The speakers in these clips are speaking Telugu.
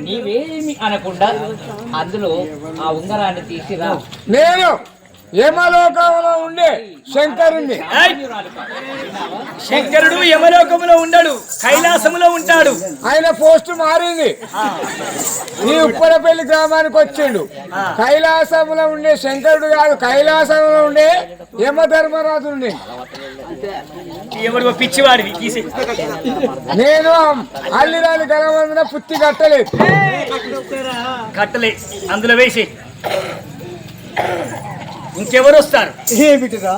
నీవేమి అనకుండా అందులో ఆ ఉంగరాన్ని తీసిరా. నేను యమలోకంలో ఉండే శంకరుణ్ణి! శంకరుడు యమలోకములో ఉండడు కైలాసములో ఉంటాడు. ఆయన పోస్ట్ మారింది. ఈ ఉప్పరపల్లి గ్రామానికి వచ్చిండు. కైలాసంలో ఉండే శంకరుడు కాదు కైలాసంలో ఉండే యమధర్మరాజు పిచ్చివాడివి నేను అల్లిరాని గలవందున పుత్తి కట్టలేదు. కట్టలే అందులో వేసి ఇంకెవరు వస్తారు ఏమిటిరా?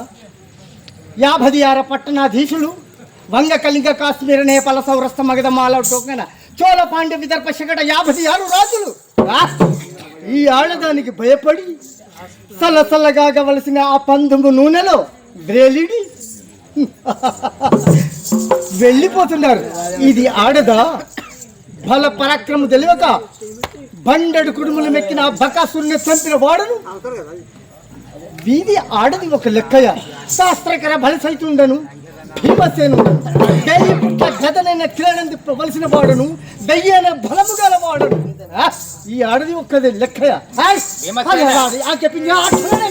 యాభదియార పట్టణాధీశులు వంగ కలింగ కాశ్మీర నేపాల సౌరస్త మగధమాల టోకన చోళ పాండ్య విదర్భ శకట యాభది ఆరు రాజులు ఈ ఆడదానికి భయపడి సల్ల సల్లగాగవలసిన ఆ పందుము నూనెలో వేలిడి. వెళ్ళిపోతున్నారు. ఇది ఆడదా? బల పరాక్రమ తెలియక బండెడు కుడుములు మెక్కిన బకాసుని చంపిన వాడను? వీధి ఆడది ఒక లెక్కయ శాస్త్రకర బలసైతుండను భీమసేను దయ్య పుట్ల గదనైన కిరణంది ప్రబలిసిన వాడును దయ్యన బలము గల వాడును ఈ ఆడది ఒక్కది లెక్కయ ఆ, చెప్పింది అక్షరమే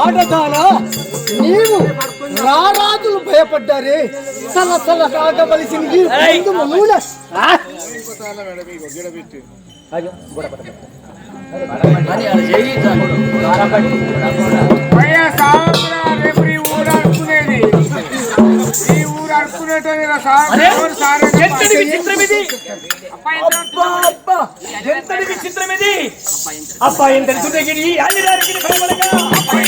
ఆడదానా నీవు రారాజులు భయపడ్డారే. సల సల కాగవలసిన ఈ కుంకుమ నూనె. ఆ? భయ సావుకురా రేపు ఈ ఊరు అనుకునేది ఈ ఊరు అనుకునేటది అరే ఎంతటి విచిత్రం ఇది అబ్బా అబ్బా ఎంతటి విచిత్రం ఇది అబ్బా ఎంతటి సుందగిరి అన్ని రారికి భయపడగా అబ్బా,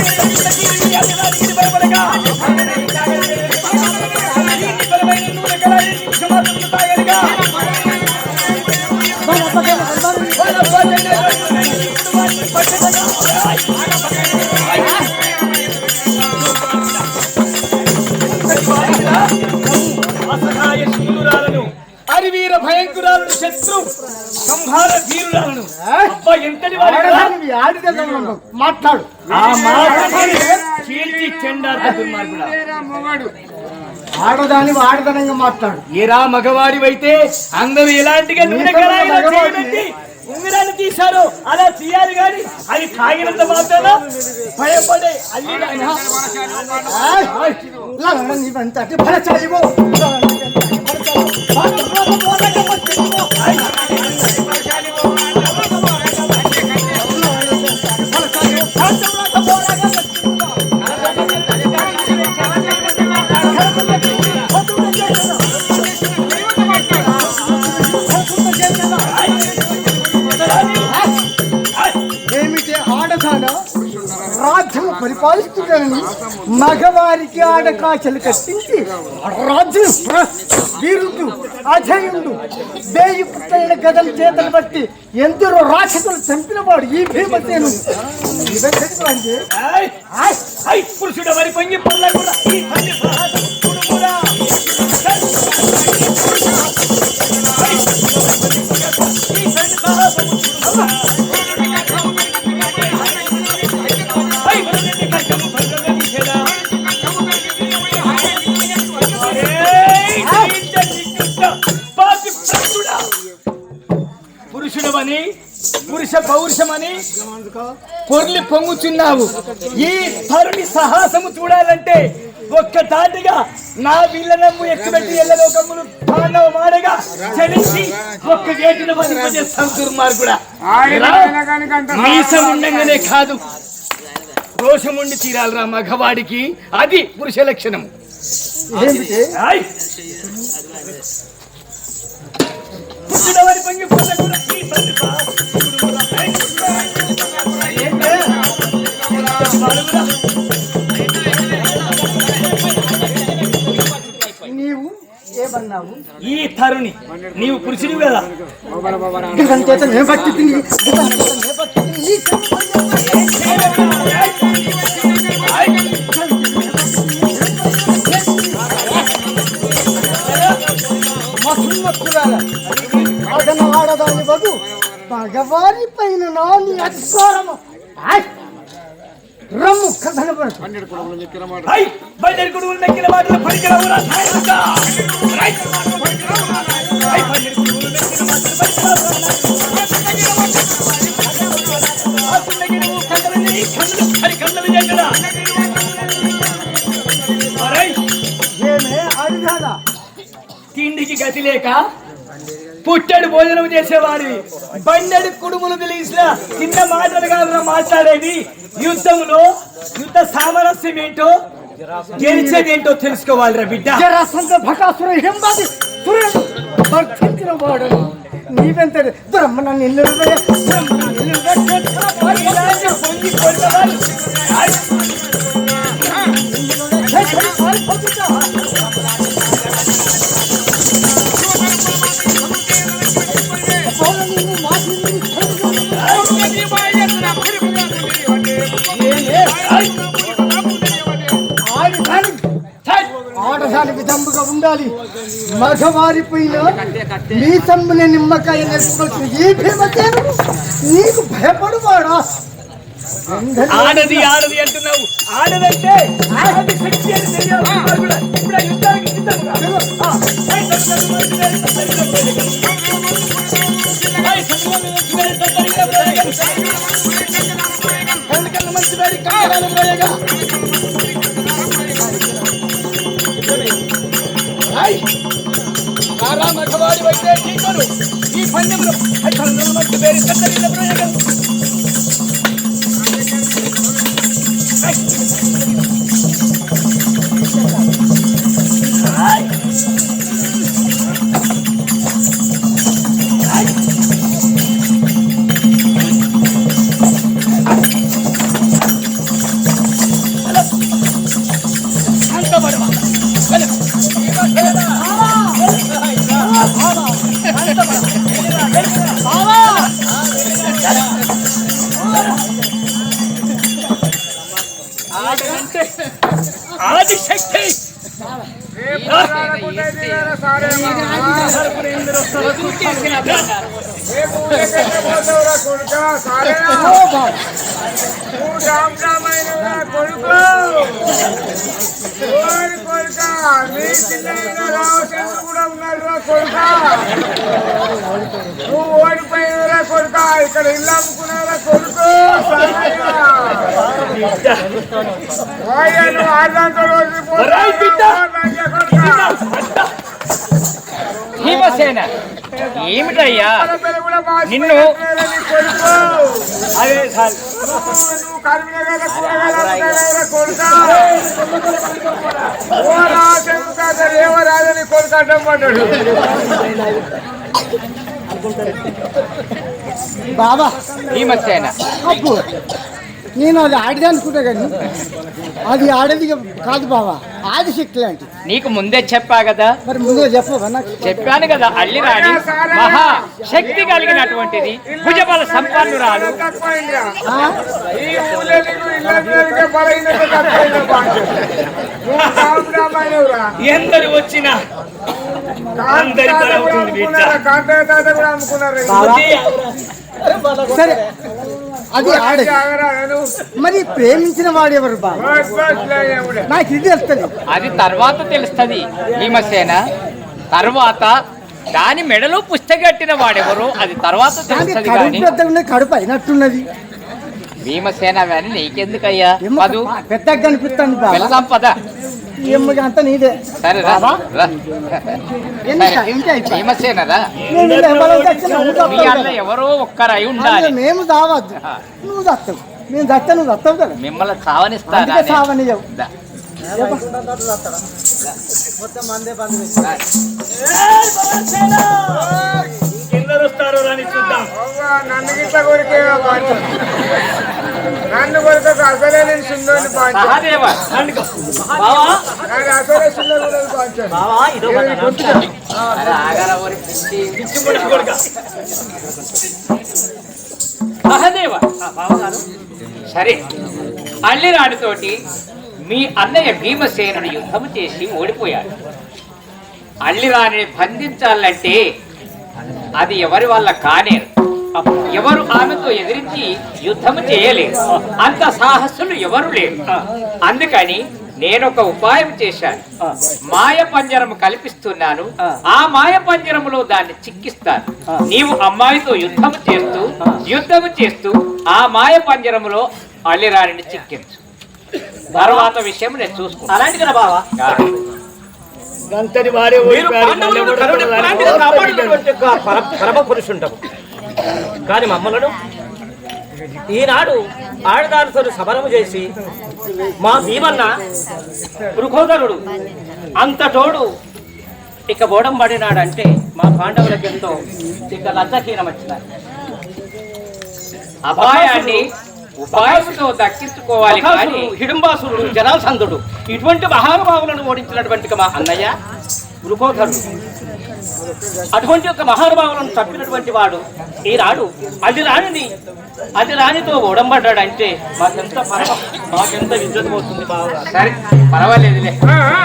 ఎంతటి సుందగిరి, అన్ని రారికి భయపడగా అబ్బా ఎంతటి. మాట్లాడు. ఆ చీల్చి దుర్మార్గుడా. ఆడదాని ఆడదనంగా మాట్లాడు. ఏరా మగవాడివైతే అందరూ ఎలాంటిగా నూనె కళాయిలో చేయబెట్టి ఉంగరాలు తీశారు అలా తీయాలి గాని అది తాగినంత మాత్రాన? భయపడే అల్లి పరిపాలిస్తున్నానని మగవారికి ఆడకాచలు కట్టించి రాజు వీరుడు అజయుడు దేయి పుట్టైన గదల చేతలు బట్టి ఎందరో రాక్షసులు చంపినవాడు ఈ భీమసేను. ఇవన్నీ ఏయ్! పురుషుడు మరి పొంగి పొల్లకుండా ఈ తల్లి ఈ పౌరుషమని పొర్లి పొంగుచున్నావు. ఈ తరుణి సాహసము చూడాలంటే ఒక్క తాటిగా నా విల్లనమ్ము ఎక్కుపెట్టి ఎల్లలోకములు తాండవ మాడగా చలించి ఒక్క గేటును వదిలిపజేస్తాం దుర్మార్గుడా. మీసం ఉండంగానే కాదు. రోషముండి తీరాలరా మగవాడికి. అది పురుష లక్షణం. ఏమిటి ఆయ్. పుట్టినవారి పొంగి పొందకుండా నీవు ఏమన్నావు? ఈ తరుణి నీవు పురుషుడు కదా. నీ భగవాని పైన నాని అధికారము! రమ్ము కథన హై బండెడు కొడుకులు నెక్కిన మాటలు పలికినవురా నాయనక. రై. హై, బండెడు కొడుకులు నెక్కిన మాటలు పలికినవురా నాయనక. ఆ కుండకి నువ్వు కండలని కండలు హరి కండలు చేకడా. మరై, ఏమే ఆడిదాదా తిండికి గతి లేక పుట్టెడు భోజనం చేసేవారి బండెడు కుడుములు తెలిసిన చిన్న మాటలు కాదు మాట్లాడేది. యుద్ధంలో యుద్ధ సామరస్యం ఏంటో గెలిచేది ఏంటో తెలుసుకోవాలిరా బిడ్డ. భకాసుర హింబాది వాడు నీవెంతటి బ్రహ్మణ నిల్లు బ్రహ్మణ ఉండాలి. మగవారిపోయిన నీ తమ్ముని నిమ్మకాయ ఈ నీకు భయపడువాడా? ఆడది ఆడది అంటున్నావు. ఆడదంటే ఆడది శక్తి అని తెలియాలి ఇప్పుడు యుద్ధానికి సిద్ధంగా సత్యవంతుడు మోయగా. హై, కారా మగవాడి వైతే ఢీకొను. ఈ పందెంలో హై, కళ్ళకల్ల మంచి వారి భీమసేన ఏమిటయ్యా నిన్ను- కొడుకు అదే చాలు నువ్వు కరీంనగర్ కూరగాయల కొడుక ఓ రాజశేఖర్ దేవరాజని కొడుకు అడ్డం పడ్డాడు బాబా భీమసేన అప్పు నేను అది ఆడిదే అనుకుంటా కానీ అది ఆడేది కాదు బాబా ఆదిశక్తి లాంటిది. నీకు ముందే చెప్పా కదా. మరి ముందే చెప్పవా నాకు చెప్పాను కదా అల్లి రాణి మహా శక్తి కలిగినటువంటిది. భుజబల సంపన్నురాలు. ఎందరు వచ్చినా అందరి కూడా అమ్ముకున్నారు. సరే. అది నేను మరి ప్రేమించిన వాడెవరు బాబా? Bus bus లేవుడే. నాకు ఇది తెలుస్తుంది. అది తర్వాత తెలుస్తది భీమసేన. తర్వాత దాని మెడలో పుస్తకట్టిన వాడెవరు? అది తర్వాత తెలుస్తది పెద్దగా కడుపు అయినట్టున్నది. భీమసేన అని నీకెందుకయ్యా మధు పెద్దగా కనిపిస్తాను బాబా వెళదాం పద ఎమ్మగా అంతా నీదే. సరే రా బాబా రా. ఎందుకు? సరే. ఏంటి అయిపోయి? భీమసేన రా. నేను ఇలా ఎవరో మీ అన్న ఒక్కరై ఉండాలి. మేము చావద్దు నువ్వు చస్తావు. నేను చస్తా నువ్వు చస్తావు కదా. మిమ్మల్ని చావనిస్తానా అందుకే నేను? చావనియవు దా. కిందరు వస్తారు రాని చూద్దాం. అసలే నేను సుందరిని అసలే సహదేవ సరే. అల్లిరాడితోటి మీ అన్నయ్య భీమసేనుడు యుద్ధం చేసి ఓడిపోయాడు. అల్లిరాణిని బంధించాలంటే అది ఎవరి వల్ల కానేరు. ఎవరు ఆమెతో ఎదిరించి యుద్ధం చేయలేరు అంత సాహసులు ఎవరు లేరు. అందుకని నేను ఒక ఉపాయం చేశాను. మాయ పంజరం కల్పిస్తున్నాను. ఆ మాయ పంజరములో దాన్ని చిక్కిస్తాను. నీవు అమ్మాయితో యుద్ధం చేస్తూ యుద్ధం చేస్తూ ఆ మాయ పంజరములో అల్లిరాణిని చిక్కించు. తర్వాత విషయం నేను చూసుకుంటాను అలాంటి కదా బావా. పరమ పురుషుండవు. కానీ మమ్మలను ఈనాడు ఆడదానితో సమరము చేసి మా భీమన్న వృకోదరుడు అంత తోడు ఇక బోడం పడినాడంటే మా పాండవులకు ఎంతో ఇక లజ్జహీనం వచ్చినారు అపాయాన్ని ఉపాయంతో దక్కించుకోవాలి కానీ హిడింబాసురుడు జరాసంధుడు ఇటువంటి మహానుభావులను ఓడించినటువంటి మా అన్నయ్య వృకోధరుడు అటువంటి ఒక మహానుభావులను తప్పినటువంటి వాడు ఈనాడు అది రానిది అది రానితో ఓడంబడ్డాడంటే మాకెంత పరమ మాకెంత విద్యుత్ పోతుంది బావగా సరే పర్వాలేదులే.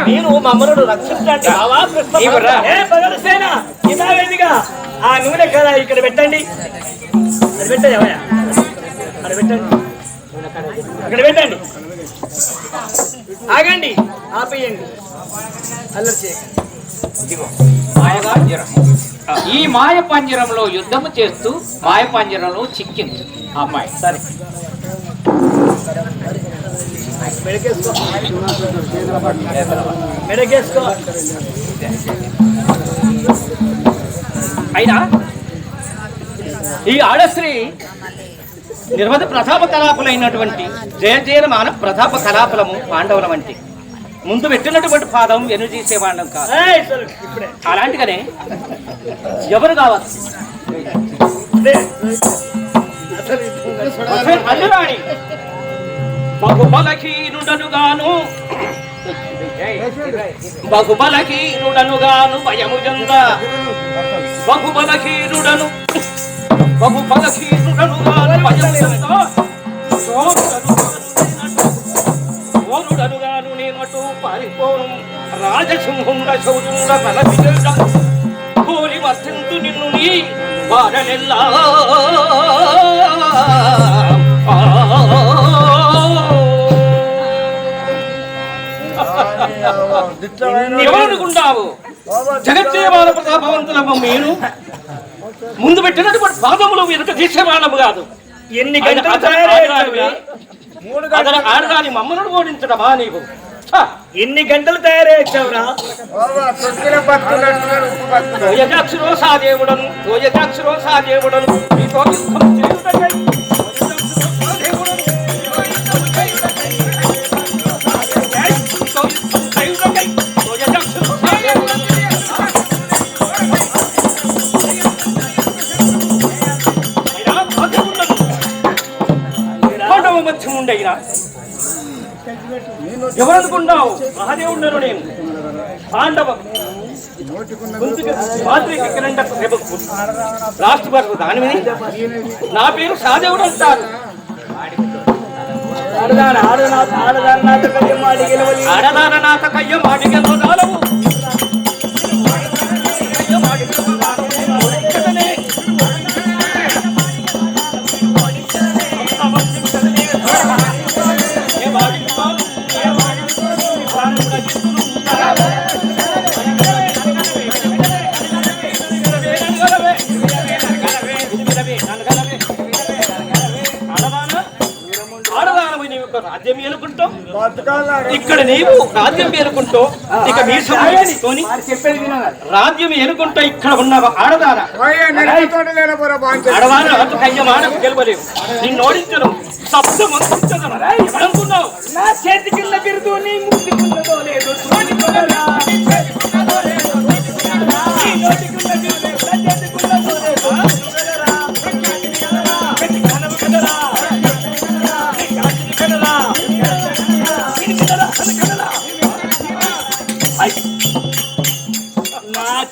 నేను మమ్మల్ని రక్షించండి బావా ఇదావేదిగా? ఆ నూనె కదా ఇక్కడ పెట్టండి. అది పెట్టండి ఎవయా అక్కడ పెట్టండి. అక్కడ పెట్టండి. ఆగండి ఆపేయండి. అల్లరి మాయపంజరం ఈ మాయ పంజరంలో యుద్ధము చేస్తూ మాయ పంజరంలో చిక్కించు అమ్మాయి. సరే. అయినా ఈ ఆడశ్రీ నిర్మద ప్రతాప కలాపులైనటువంటి జయ జయమాన ప్రతాప కలాపులము పాండవుల వంటి ముందు పెట్టినటువంటి పాదం వెను చేసేవాళ్ళం కాదు. అలాంటిగానే ఎవరు కావాలి? అదే. అసలు ఇది- వచ్చే అల్లురాణి. బహుబలహీనుడనుగాను. బహుబలహీనుడనుగాను భయము జంద. బహుబలహీనుడను బహుబలహీనుడనుగాను భయము జంద. ఓరుడనుగాను నేనటు పారిపోను. రాజసింహుండ తల విజయ కోరి వర్తింతు నిన్ను నీ ఎవరనుకుంటావు జగజ్జయమాన ప్రతాపవంతులమ్మ మీరు. ముందు పెట్టినటువంటి పాదములు వెనుక తీసేవాళ్ళము కాదు. ఎన్ని గంటలు ఆడదాని మమ్మల్ని ఓడించడమా ఛ! ఎన్ని గంటలు తయారయ్యావురా? ఓయజాక్షురో సాదేవుడను ఓయజాక్షురో సాదేవుడను నీతో ఎవరనుకున్నావు మహాదేవుడను నేను. పాండవ. లాస్ట్ వరకు దాని నా పేరు సాదేవుడు అంటారు. ఆడదాన ఆడదాన ఆడదాన నాటకం మాడి గెలవలి ఆడదాన నాట కయ్య మాడిగెల్లో ఇక్కడ నీవు రాజ్యం ఏలుకుంటూ ఇక మీ సమయాన్ని వారు చెప్పేది వినాలి. రాజ్యం ఏలుకుంటూ ఇక్కడ కయ్య మాడకు గెలవలేవు. నిన్ను ఓడించడం శబ్దం నా బిరుదు నీ లేదు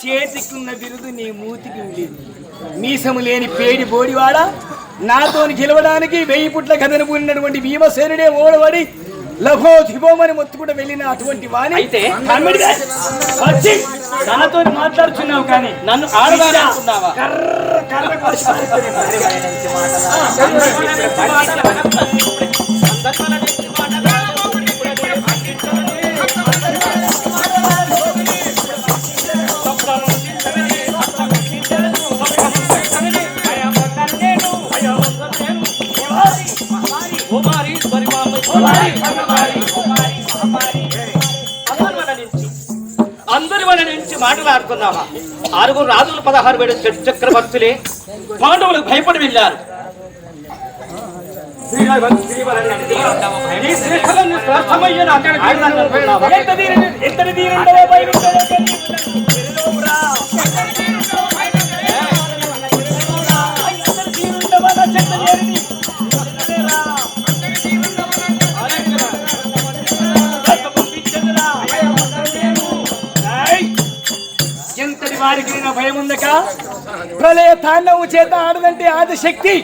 చేతికున్న బిరుదు నీ మూతికి ఉండేది మీసము లేని పేడి బోడివాడ నాతోని గెలవడానికి వెయ్యి పుట్ల కథను ఉన్నటువంటి భీమసేనుడే ఓడబడి లభో ధిభోమని మొత్తుకుంటూ వెళ్ళిన అటువంటి వాణి అయితే? వచ్చి నాతో మాట్లాడుచున్నావు కానీ నన్ను కర్ర కర్ర అందరి మన నుంచి మాట్లాడుకున్నావా ఆరుగురు రాజులు పదహారు వేడు చెట్టు చక్రవర్తులే. పాండవులకు భయపడి వెళ్ళారు? ఎంత దీని ఎంత దీనిండవో భయం ఉందక ప్రళయ తాండవు చేత ఆడదంటే ఆదిశక్తి.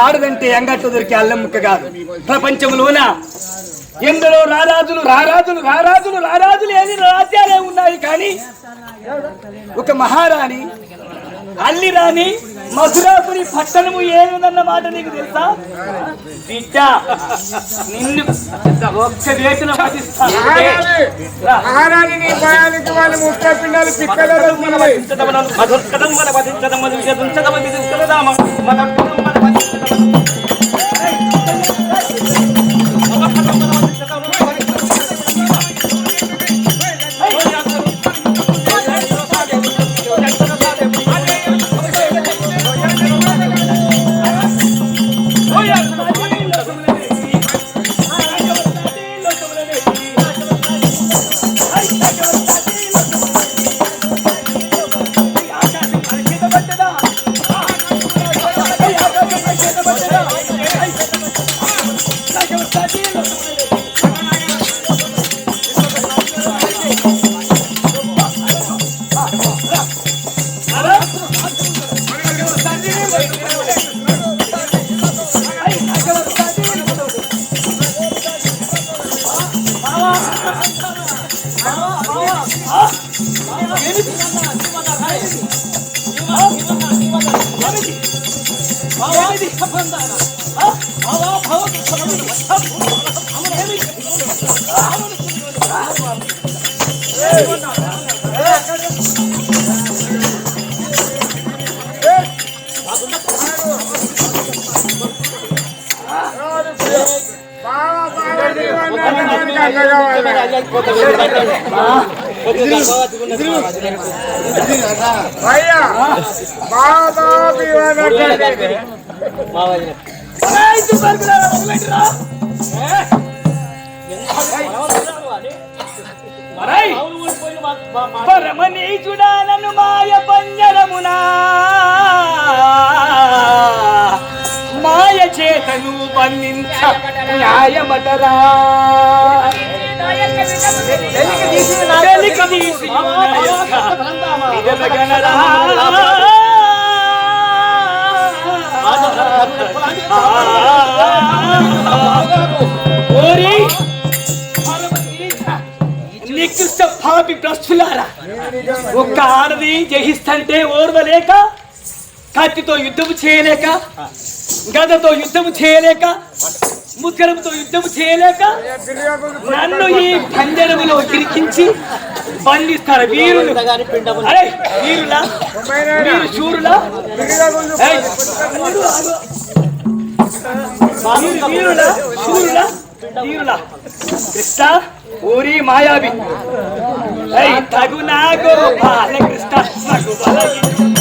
ఆడదంటే ఎంగట్టు దొరికే అల్లముక్క కాదు. ప్రపంచంలోన ఎందరో రారాజులు రారాజులు రారాజులు రారాజులు ఏది రాజ్యాలే ఉన్నాయి కానీ ఒక మహారాణి అల్లి రాణి మధురాపురి పట్టణము ఏముందన్న మాట నీకు తెలుసా బిడ్డ నిన్ను ఒక్క వేటున వధిస్తాను. రా. పరమనీచుడా నన్ను మాయ పంజరమునా మాయ చేతను బంధించ న్యాయమటరా. ఓరి నికృష్ట పాపి భ్రష్టులారా ఒక్క ఆడది జయిస్తంటే ఓర్వలేక కత్తితో యుద్ధము చేయలేక గదతో యుద్ధము చేయలేక ముద్గరంతో యుద్ధము చేయలేక నన్ను ఈ పంజరములో తిరికించి బంధిస్తారు. వీరులు. అరే వీరులా? వీరు చూరులా వీరులా? చూరులా వీరులా? కృష్ణ ఊరి మాయావి. తగు తగునా గోపాల కృష్ణ మగువల ఇందు కృష్ణ,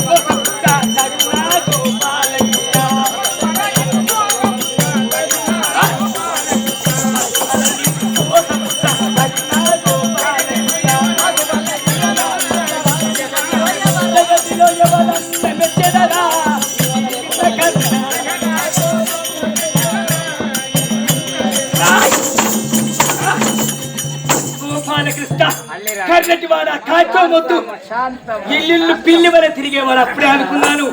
కర్ణటివాడ కాచోమొద్దు ఇల్లు పిల్లి వర తిరిగేవాడు అప్పుడే అనుకున్నాను.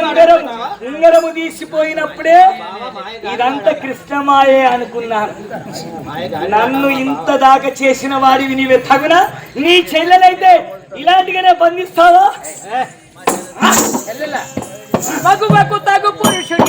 ఉంగరం ఉంగరము తీసిపోయినప్పుడే ఇదంతా కృష్ణమాయే అనుకున్నాను. నన్ను ఇంత దాకా చేసిన వాడివి నీవే. తగున? నీ చెల్లెలైతే ఇలాంటిగానే బంధిస్తావా? మగువకు తగు పురుషుడు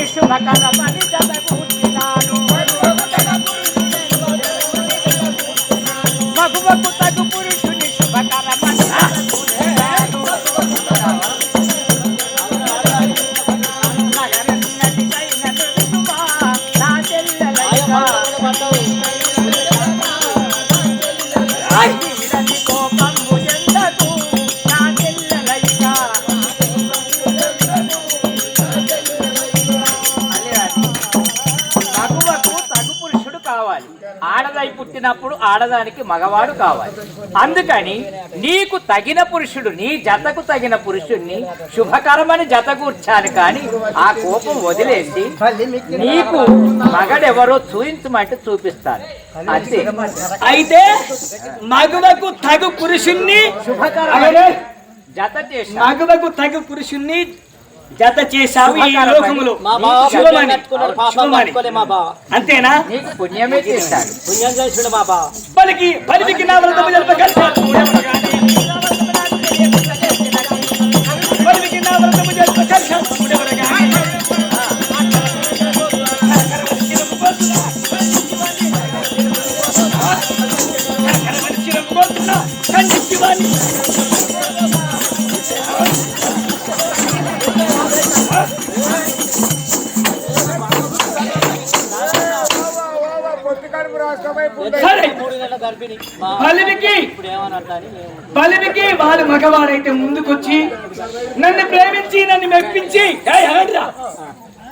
ఆడదానికి మగవాడు కావాలి. అందుకని నీకు తగిన పురుషుడు నీ జతకు తగిన పురుషుణ్ణి శుభకరమని జత కూర్చాను కానీ ఆ కోపం వదిలేసి నీకు మగడెవరో చూపించమంటే చూపిస్తాను. అంతే. అయితే మగువకు తగు పురుషుణ్ణి శుభకరమని జత చేసి మగువకు తగు పురుషుణ్ణి జత చేశావు ఈ శుభకరమని. లోకములో మా బావ శుభమని. పుణ్యం కట్టుకున్నాడు పాపం శుభమని. కట్టుకోలే మా బావ అంతేనా నీకు పుణ్యమే చేశాడు పుణ్యం చేసిండు మా బావ పలికి పలికి నా వ్రతము జరపగలసా పలికి నా వ్రతము జరపగలసా మేము బలిమికి వాడు మగవాడైతే ముందుకొచ్చి నన్ను ప్రేమించి నన్ను మెప్పించి.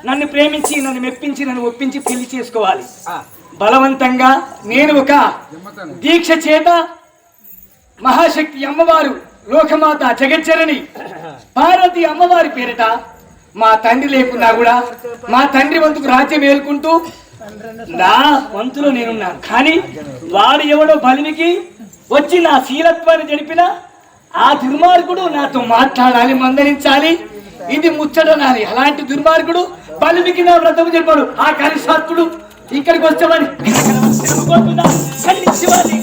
నన్ను ప్రేమించి నన్ను మెప్పించి నన్ను ఒప్పించి పెళ్ళి చేసుకోవాలి. బలవంతంగా నేను ఒక దీక్ష చేత మహాశక్తి అమ్మవారు లోకమాత జగచ్చరణి పార్వతి అమ్మవారి పేరిట మా తండ్రి లేకున్నా కూడా మా తండ్రి వంతుకు రాజ్యం ఏలుకుంటూ నా వంతులో నేనున్నాను. కానీ వాడు ఎవడో బలినికి వచ్చి నా శీలత్వాన్ని జరిపిన ఆ దుర్మార్గుడు నాతో మాట్లాడాలి మందలించాలి. ఇది ముచ్చటనాలి. అలాంటి దుర్మార్గుడు బలిమికి నా వ్రతం చెప్పాడు ఆ కలిసాత్తుడు ఇక్కడికి వచ్చామని ఖండించేవాడిని.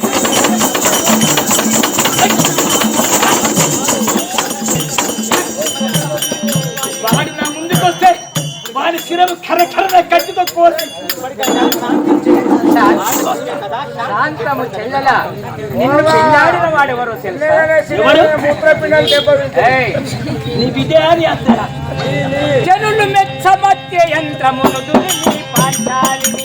కర్ర కర్ర కట్టుతో కోసి శాంతము చెల్లెల. నిన్ను పెళ్ళాడిన వాడెవరో తెలుసా? నీ బిడ్డ అని అంటారా జనులు మెచ్చమత్య యంత్రమును దురిమి పాంచాలిని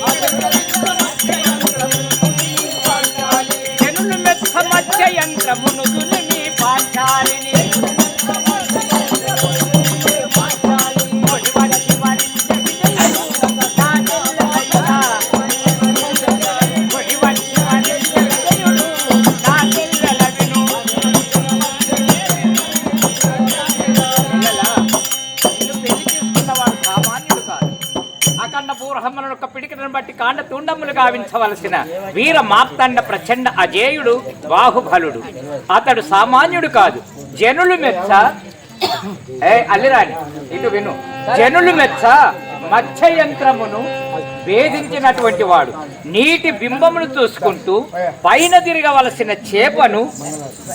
అఖండ పూర్వహమ్మలను ఒక బట్టి కాండ తుండములు గావించవలసిన వీర మార్తండ ప్రచండ అజేయుడు బాహుబలుడు. అతడు సామాన్యుడు కాదు. జనులు మెచ్చ. ఏ అల్లిరాని ఇటు విను. జనులు మెచ్చ మత్స్య యంత్రమును వేధించినటువంటి వాడు నీటి బింబమును చూసుకుంటూ పైన తిరగవలసిన చేపను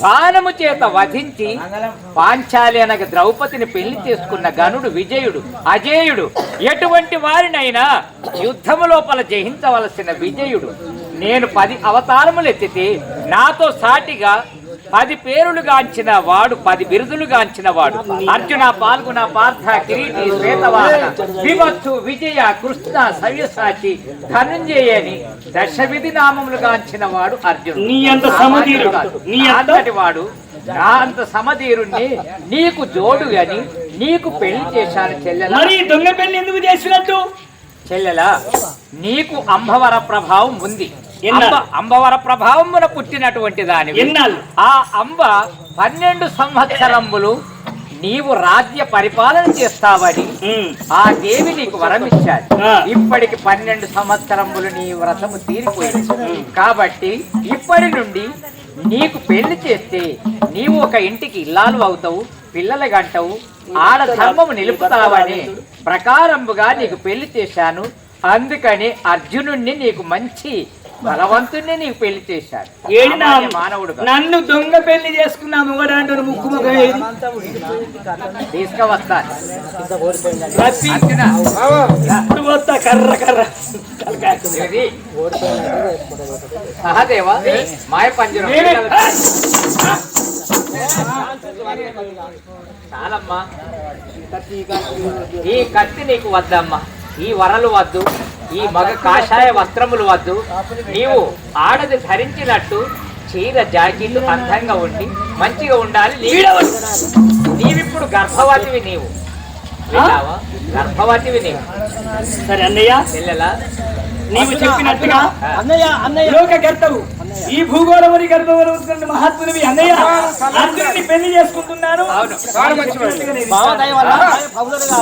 బాణము చేత వధించి పాంచాలి అనగ ద్రౌపదిని పెళ్ళి చేసుకున్న గనుడు విజయుడు అజేయుడు. ఎటువంటి వారినైనా యుద్ధము లోపల జయించవలసిన విజయుడు. నేను పది అవతారములు ఎత్తితే నాతో సాటిగా పది పేరులు గాంచిన వాడు పది బిరుదులు గాంచిన వాడు. అర్జున పాల్గొన పార్థ కిరీటి శ్వేతవాహన విభత్తు విజయ కృష్ణ సవ్యసాచి ధనుంజయని దశవిధి నామములు గాంచిన వాడు అర్జునుడు. నీ అంత సమధీరుడు, నీ అంత- అంతటి వాడు నా అంత సమధీరుణ్ణి నీకు జోడు అని నీకు పెళ్ళి చేశాను చెల్లెలా. మరి ఈ దొంగ పెళ్ళి ఎందుకు చేసినట్టు? చెల్లెలా నీకు అంబవర ప్రభావం ఉంది. అంబవర ప్రభావమున పుట్టినటువంటి దాని? ఆ అంబ పన్నెండు సంవత్సరములు నీవు రాజ్య పరిపాలన చేస్తావని. ఆ దేవి నీకు వరమిచ్చాడు. ఇప్పటికి పన్నెండు సంవత్సరములు నీ వ్రతము తీరిపోయింది కాబట్టి ఇప్పటి నుండి నీకు పెళ్ళి చేస్తే నీవు ఒక ఇంటికి ఇల్లాలు అవుతావు పిల్లలు గంటవు ఆడ ధర్మము నిలుపుతావని ప్రకారముగా నీకు పెళ్ళి చేశాను అందుకని అర్జునుణ్ణి నీకు మంచి బలవంతుణ్ణి నీకు పెళ్ళి చేశాడు. ఏడి మానవుడుగా. నన్ను దొంగ పెళ్ళి చేసుకున్నాము కూడా అంటారు ముక్కు ముఖం ఇప్పుడు పోతా కర్ర కర్ర. సహదేవ మాయ పంజరం. చాలమ్మా. ఈ కత్తి నీకు వద్దమ్మా. ఈ వరలు వద్దు. ఈ మగ కాషాయ వస్త్రములు వద్దు. నీవు ఆడది ధరించినట్టు చీర జాకెట్లు అందంగా ఉండి మంచిగా ఉండాలి. నీవు- నీవిప్పుడు గర్భవతివి నీవు? గర్భవతివి నీవు. సరే అన్నయ్య. చెల్లెలా నీవు చెప్పినట్టుగా అన్నయ్య అన్నయ్య. లోక గర్తవు ఈ భూగోళముని గర్భవరం మహాత్మునివి అన్నయ్య. అర్జునుని పెళ్ళి చేసుకుంటున్నాను.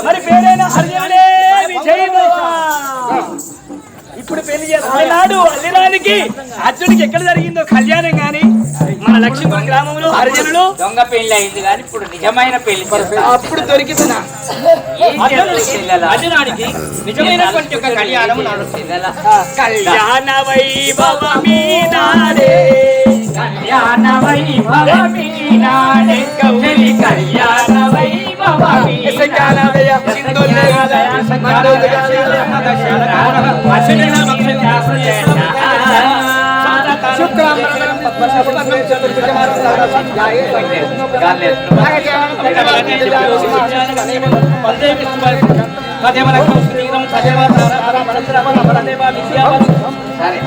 మరి పేరైన అర్జునుడే. ఇప్పుడు పెళ్ళి చేసుకున్నాడు అల్లిరానికి. అర్జునికి ఎక్కడ జరిగిందో కళ్యాణం లక్ష్మీపురం గ్రామంలో అర్జునుడు దొంగ పెళ్ళి అయింది కానీ ఇప్పుడు నిజమైన పెళ్ళి. అప్పుడు దొరికింది? అర్జునానికి నిజమైనటువంటి ఒక కళ్యాణం? కళ్యాణ. సరే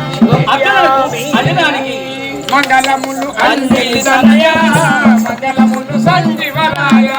మంగళములు అందితనయ మంగళములు సంజీవనాయ